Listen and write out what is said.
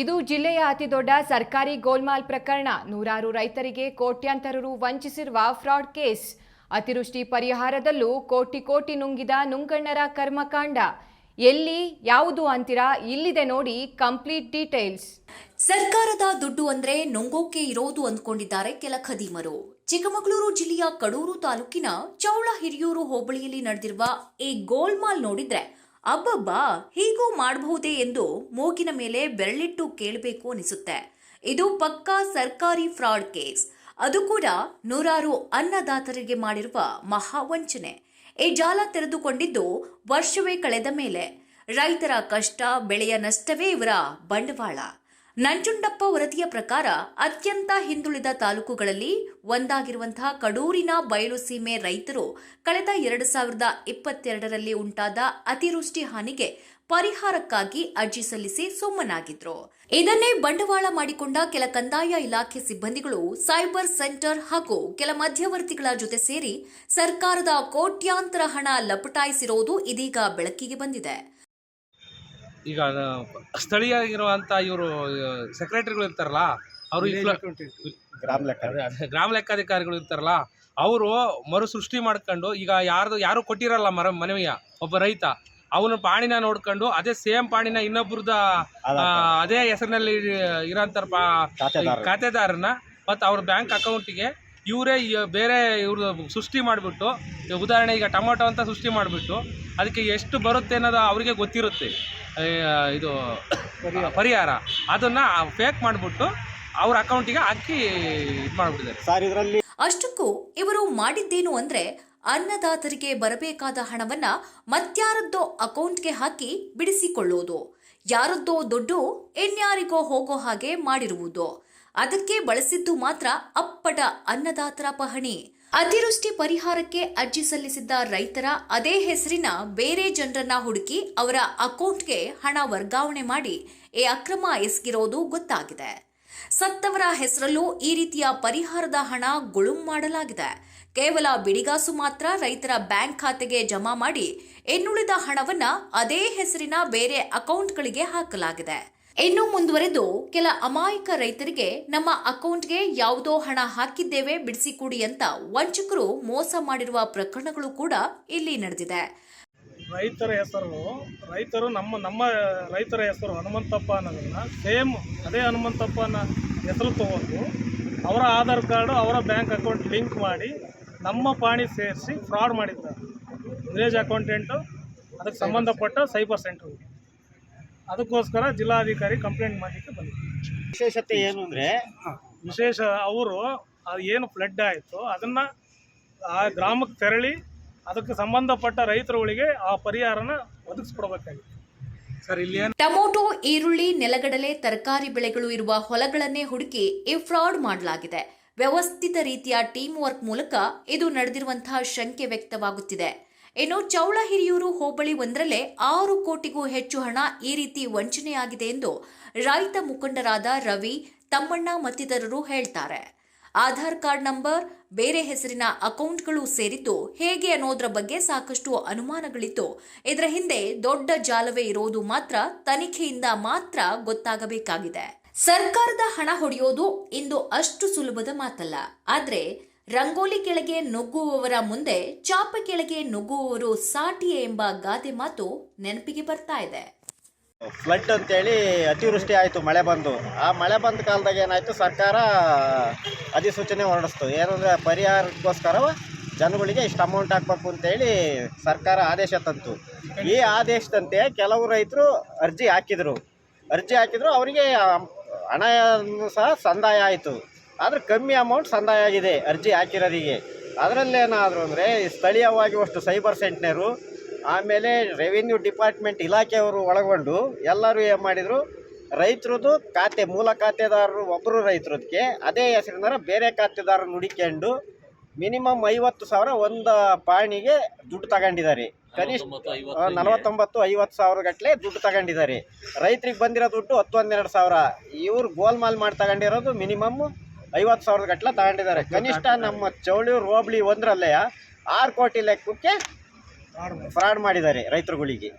ಇದು ಜಿಲ್ಲೆಯ ಅತಿದೊಡ್ಡ ಸರ್ಕಾರಿ ಗೋಲ್ಮಾಲ್ ಪ್ರಕರಣ. ನೂರಾರು ರೈತರಿಗೆ ಕೋಟ್ಯಾಂತರ ರು ವಂಚಿಸಿರುವ ಫ್ರಾಡ್ ಕೇಸ್. ಅತಿವೃಷ್ಟಿ ಪರಿಹಾರದಲ್ಲೂ ಕೋಟಿ ಕೋಟಿ ನುಂಗಿದ ನುಂಗಣ್ಣರ ಕರ್ಮಕಾಂಡ. ಎಲ್ಲಿ, ಯಾವುದು ಅಂತೀರಾ? ಇಲ್ಲಿದೆ ನೋಡಿ ಕಂಪ್ಲೀಟ್ ಡೀಟೇಲ್ಸ್. ಸರ್ಕಾರದ ದುಡ್ಡು ಅಂದ್ರೆ ನುಂಗೋಕೆ ಇರೋದು ಅಂದ್ಕೊಂಡಿದ್ದಾರೆ ಕೆಲ ಖದೀಮರು. ಚಿಕ್ಕಮಗಳೂರು ಜಿಲ್ಲೆಯ ಕಡೂರು ತಾಲೂಕಿನ ಚೌಳ ಹಿರಿಯೂರು ಹೋಬಳಿಯಲ್ಲಿ ನಡೆದಿರುವ ಈ ಗೋಲ್ಮಾಲ್ ನೋಡಿದ್ರೆ ಅಬ್ಬಬ್ಬಾ, ಹೀಗೂ ಮಾಡಬಹುದೇ ಎಂದು ಮೂಗಿನ ಮೇಲೆ ಬೆರಳಿಟ್ಟು ಕೇಳಬೇಕು ಅನಿಸುತ್ತೆ. ಇದು ಪಕ್ಕಾ ಸರ್ಕಾರಿ ಫ್ರಾಡ್ ಕೇಸ್. ಅದು ಕೂಡ ನೂರಾರು ಅನ್ನದಾತರಿಗೆ ಮಾಡಿರುವ ಮಹಾವಂಚನೆ ಈ ಜಾಲ ತೆರೆದುಕೊಂಡಿದ್ದು ವರ್ಷವೇ ಕಳೆದ ಮೇಲೆ. ರೈತರ ಕಷ್ಟ, ಬೆಳೆಯ ನಷ್ಟವೇ ಇವರ ಬಂಡವಾಳ. ನಂಜುಂಡಪ್ಪ ವರದಿಯ ಪ್ರಕಾರ ಅತ್ಯಂತ ಹಿಂದುಳಿದ ತಾಲೂಕುಗಳಲ್ಲಿ ಒಂದಾಗಿರುವಂತಹ ಕಡೂರಿನ ಬಯಲು ಸೀಮೆ ರೈತರು ಕಳೆದ ಎರಡು ಸಾವಿರದ ಇಪ್ಪತ್ತೆರಡರಲ್ಲಿ ಉಂಟಾದ ಅತಿವೃಷ್ಟಿ ಹಾನಿಗೆ ಪರಿಹಾರಕ್ಕಾಗಿ ಅರ್ಜಿ ಸಲ್ಲಿಸಿ ಸುಮ್ಮನಾಗಿದ್ರು. ಇದನ್ನೇ ಬಂಡವಾಳ ಮಾಡಿಕೊಂಡ ಕೆಲ ಕಂದಾಯ ಇಲಾಖೆ ಸಿಬ್ಬಂದಿಗಳು ಸೈಬರ್ ಸೆಂಟರ್ ಹಾಗೂ ಕೆಲ ಮಧ್ಯವರ್ತಿಗಳ ಜೊತೆ ಸೇರಿ ಸರ್ಕಾರದ ಕೋಟ್ಯಾಂತರ ಹಣ ಲಪಟಾಯಿಸಿರುವುದು ಇದೀಗ ಬೆಳಕಿಗೆ ಬಂದಿದೆ. ಈಗ ಸ್ಥಳೀಯ ಇರುವಂತ ಇವರು ಸೆಕ್ರೆಟರಿಗಳು ಇರ್ತಾರಲ್ಲ ಅವರು ಗ್ರಾಮ ಲೆಕ್ಕ ಗ್ರಾಮ ಲೆಕ್ಕಾಧಿಕಾರಿಗಳು ಇರ್ತಾರಲ್ಲ ಅವರು ಮರು ಸೃಷ್ಟಿ ಮಾಡ್ಕೊಂಡು ಈಗ ಯಾರ್ದು ಯಾರು ಕೊಟ್ಟಿರಲ್ಲ ಮರ ಮನವಿಯ ಒಬ್ಬ ರೈತ ಅವನ ಪಾಣಿನ ನೋಡ್ಕೊಂಡು ಅದೇ ಸೇಮ್ ಪಾಣಿನ ಇನ್ನೊಬ್ರದ ಆ, ಅದೇ ಹೆಸರಿನಲ್ಲಿ ಇರೋಂಥ ಖಾತೆದಾರ ಖಾತೆದಾರನ ಮತ್ತು ಅವ್ರ ಬ್ಯಾಂಕ್ ಅಕೌಂಟಿಗೆ ಇವರೇ ಬೇರೆ ಇವ್ರದ್ದು ಸೃಷ್ಟಿ ಮಾಡಿಬಿಟ್ಟು ಉದಾಹರಣೆ ಈಗ ಟೊಮೊಟೊ ಅಂತ ಸೃಷ್ಟಿ ಮಾಡಿಬಿಟ್ಟು ಅದಕ್ಕೆ ಎಷ್ಟು ಬರುತ್ತೆ ಅನ್ನೋದು ಅವರಿಗೆ ಗೊತ್ತಿರುತ್ತೆ. ಇದು ಪರಿಹಾರ. ಅದನ್ನು ಫೇಕ್ ಮಾಡಿಬಿಟ್ಟು ಅವ್ರ ಅಕೌಂಟಿಗೆ ಹಾಕಿ ಇದು ಮಾಡಿಬಿಟ್ಟಿದ್ದಾರೆ. ಸರ್ ಇದರಲ್ಲಿ ಅಷ್ಟಕ್ಕೂ ಇವರು ಮಾಡಿದ್ದೇನು ಅಂದ್ರೆ ಅನ್ನದಾತರಿಗೆ ಬರಬೇಕಾದ ಹಣವನ್ನ ಮತ್ಯಾರದ್ದೋ ಅಕೌಂಟ್ಗೆ ಹಾಕಿ ಬಿಡಿಸಿಕೊಳ್ಳುವುದು ಯಾರದ್ದೋ ದುಡ್ಡು ಇನ್ಯಾರಿಗೋ ಹೋಗೋ ಹಾಗೆ ಮಾಡಿರುವುದು. ಅದಕ್ಕೆ ಬಳಸಿದ್ದು ಮಾತ್ರ ಅಪ್ಪಟ ಅನ್ನದಾತರ ಪಹಣಿ. ಅತಿವೃಷ್ಟಿ ಪರಿಹಾರಕ್ಕೆ ಅರ್ಜಿ ಸಲ್ಲಿಸಿದ್ದ ರೈತರ ಅದೇ ಹೆಸರಿನ ಬೇರೆ ಜನರನ್ನ ಹುಡುಕಿ ಅವರ ಅಕೌಂಟ್ಗೆ ಹಣ ವರ್ಗಾವಣೆ ಮಾಡಿ ಈ ಅಕ್ರಮ ಎಸಗಿರೋದು ಗೊತ್ತಾಗಿದೆ. ಸತ್ತವರ ಹೆಸರಲ್ಲೂ ಈ ರೀತಿಯ ಪರಿಹಾರದ ಹಣ ಗುಳುಂ ಮಾಡಲಾಗಿದೆ. ಕೇವಲ ಬಿಡಿಗಾಸು ಮಾತ್ರ ರೈತರ ಬ್ಯಾಂಕ್ ಖಾತೆಗೆ ಜಮಾ ಮಾಡಿ ಇನ್ನುಳಿದ ಹಣವನ್ನ ಅದೇ ಹೆಸರಿನ ಬೇರೆ ಅಕೌಂಟ್ಗಳಿಗೆ ಹಾಕಲಾಗಿದೆ. ಇನ್ನು ಮುಂದುವರೆದು ಕೆಲ ಅಮಾಯಕ ರೈತರಿಗೆ ನಮ್ಮ ಅಕೌಂಟ್ಗೆ ಯಾವುದೋ ಹಣ ಹಾಕಿದ್ದೇವೆ, ಬಿಡಿಸಿಕೊಡಿ ಅಂತ ವಂಚಕರು ಮೋಸ ಮಾಡಿರುವ ಪ್ರಕರಣಗಳು ಕೂಡ ಇಲ್ಲಿ ನಡೆದಿದೆ. ರೈತರ ಹೆಸರು, ರೈತರು ನಮ್ಮ ನಮ್ಮ ರೈತರ ಹೆಸರು ಹನುಮಂತಪ್ಪ ಅನ್ನೋದನ್ನ ಸೇಮ್ ಅದೇ ಹನುಮಂತಪ್ಪನ ಹೆಸರು ತಗೊಂಡು ಅವರ ಆಧಾರ್ ಕಾರ್ಡು, ಅವರ ಬ್ಯಾಂಕ್ ಅಕೌಂಟ್ ಲಿಂಕ್ ಮಾಡಿ ನಮ್ಮ ಪಾಣಿ ಸೇರಿಸಿ ಫ್ರಾಡ್ ಮಾಡಿದ್ದಾರೆ. ವಿಲೇಜ್ ಅಕೌಂಟೆಂಟು, ಅದಕ್ಕೆ ಸಂಬಂಧಪಟ್ಟ ಸೈಬರ್ ಸೆಂಟ್ರು. ಅದಕ್ಕೋಸ್ಕರ ಜಿಲ್ಲಾಧಿಕಾರಿ ಕಂಪ್ಲೇಂಟ್ ಮಾಡಲಿಕ್ಕೆ ಬಂದಿದೆ ವಿಶೇಷತೆ ಏನು ಅಂದರೆ ವಿಶೇಷ ಅವರು ಅದು ಏನು ಫ್ಲಡ್ ಆಯಿತು ಅದನ್ನು ಆ ಗ್ರಾಮಕ್ಕೆ ತೆರಳಿ ಅದಕ್ಕೆ ಸಂಬಂಧಪಟ್ಟ ರೈತರುಗಳಿಗೆ ಆ ಪರಿಹಾರನ ಒದಗಿಸ್ಕೊಡ್ಬೇಕಾಗಿತ್ತು. ಸರ್ ಇಲ್ಲಿ ಏನು ಟೊಮೊಟೊ ಈರುಳ್ಳಿ ನೆಲಗಡಲೆ ತರಕಾರಿ ಬೆಳೆಗಳು ಇರುವ ಹೊಲಗಳನ್ನೇ ಹುಡುಕಿ ಈ ಫ್ರಾಡ್ ಮಾಡಲಾಗಿದೆ. ವ್ಯವಸ್ಥಿತ ರೀತಿಯ ಟೀಮ್ ವರ್ಕ್ ಮೂಲಕ ಇದು ನಡೆದಿರುವಂತಹ ಶಂಕೆ ವ್ಯಕ್ತವಾಗುತ್ತಿದೆ. ಇನ್ನು ಚೌಳ ಹಿರಿಯೂರು ಹೋಬಳಿ ಒಂದರಲ್ಲೇ ಆರು ಕೋಟಿಗೂ ಹೆಚ್ಚು ಹಣ ಈ ರೀತಿ ವಂಚನೆಯಾಗಿದೆ ಎಂದು ರೈತ ಮುಖಂಡರಾದ ರವಿ, ತಮ್ಮಣ್ಣ ಮತ್ತಿತರರು ಹೇಳ್ತಾರೆ. ಆಧಾರ್ ಕಾರ್ಡ್ ನಂಬರ್, ಬೇರೆ ಹೆಸರಿನ ಅಕೌಂಟ್ಗಳು ಸೇರಿದ್ದು ಹೇಗೆ ಅನ್ನೋದ್ರ ಬಗ್ಗೆ ಸಾಕಷ್ಟು ಅನುಮಾನಗಳಿತ್ತು. ಇದರ ಹಿಂದೆ ದೊಡ್ಡ ಜಾಲವೇ ಇರೋದು ಮಾತ್ರ ತನಿಖೆಯಿಂದ ಮಾತ್ರ ಗೊತ್ತಾಗಬೇಕಾಗಿದೆ. ಸರ್ಕಾರದ ಹಣ ಹೊಡೆಯೋದು ಇಂದು ಅಷ್ಟು ಸುಲಭದ ಮಾತಲ್ಲ. ಆದ್ರೆ ರಂಗೋಲಿ ಕೆಳಗೆ ನುಗ್ಗುವವರ ಮುಂದೆ ಚಾಪ ಕೆಳಗೆ ನುಗ್ಗುವವರು ಸಾಟಿಯೇ ಎಂಬ ಗಾದೆ ಮಾತು ನೆನಪಿಗೆ ಬರ್ತಾ ಇದೆ. ಫ್ಲಡ್ ಅಂತೇಳಿ ಅತಿವೃಷ್ಟಿ ಆಯಿತು, ಮಳೆ ಬಂದು. ಆ ಮಳೆ ಬಂದ ಕಾಲದಾಗ ಏನಾಯಿತು, ಸರ್ಕಾರ ಅಧಿಸೂಚನೆ ಹೊರಡಿಸ್ತು. ಏನಂದರೆ ಪರಿಹಾರಕ್ಕೋಸ್ಕರ ಜನಗಳಿಗೆ ಇಷ್ಟು ಅಮೌಂಟ್ ಹಾಕ್ಬೇಕು ಅಂತೇಳಿ ಸರ್ಕಾರ ಆದೇಶ ತಂತು. ಈ ಆದೇಶದಂತೆ ಕೆಲವು ರೈತರು ಅರ್ಜಿ ಹಾಕಿದರು. ಅರ್ಜಿ ಹಾಕಿದ್ರು, ಅವರಿಗೆ ಹಣ ಸಹ ಸಂದಾಯ ಆಯಿತು. ಆದರೆ ಕಮ್ಮಿ ಅಮೌಂಟ್ ಸಂದಾಯ ಆಗಿದೆ ಅರ್ಜಿ ಹಾಕಿರೋರಿಗೆ. ಅದರಲ್ಲೇನಾದರೂ ಅಂದರೆ ಸ್ಥಳೀಯವಾಗಿ ಅಷ್ಟು ಸೈಬರ್ ಸೆಂಟ್ನರು ಆಮೇಲೆ ರೆವಿನ್ಯೂ ಡಿಪಾರ್ಟ್ಮೆಂಟ್ ಇಲಾಖೆಯವರು ಒಳಗೊಂಡು ಎಲ್ಲರೂ ಏನು ಮಾಡಿದರು ರೈತರದ್ದು ಖಾತೆ ಮೂಲ ಖಾತೆದಾರರು ಒಬ್ಬರು ರೈತರದಕ್ಕೆ ಅದೇ ಹೆಸರಿನ ಬೇರೆ ಖಾತೆದಾರರು ನುಡಿಕೊಂಡು ಮಿನಿಮಮ್ ಐವತ್ತು ಸಾವಿರ ಒಂದು ಪಾಣಿಗೆ ದುಡ್ಡು ತಗೊಂಡಿದ್ದಾರೆ. ಕನಿಷ್ಠ ನಲವತ್ತೊಂಬತ್ತು ಐವತ್ತು ಸಾವಿರ ಗಟ್ಟಲೆ ದುಡ್ಡು ತಗೊಂಡಿದ್ದಾರೆ. ರೈತರಿಗೆ ಬಂದಿರೋ ದುಡ್ಡು ಹತ್ತು ಹನ್ನೆರಡು ಸಾವಿರ. ಇವ್ರು ಗೋಲ್ಮಾಲ್ ಮಾಡಿ ತಗೊಂಡಿರೋದು ಮಿನಿಮಮ್ ಐವತ್ತು ಸಾವಿರದ ಗಟ್ಟಲೆ ತಗೊಂಡಿದ್ದಾರೆ. ಕನಿಷ್ಠ ನಮ್ಮ ಚೌಳಿಯೂರು ಹೋಬಳಿ ಒಂದರಲ್ಲೇ ಆರು ಕೋಟಿ ಲೆಕ್ಕಕ್ಕೆ ಫ್ರಾಡ್ ಮಾಡಿದ್ದಾರೆ ರೈತರುಗಳಿಗೆ.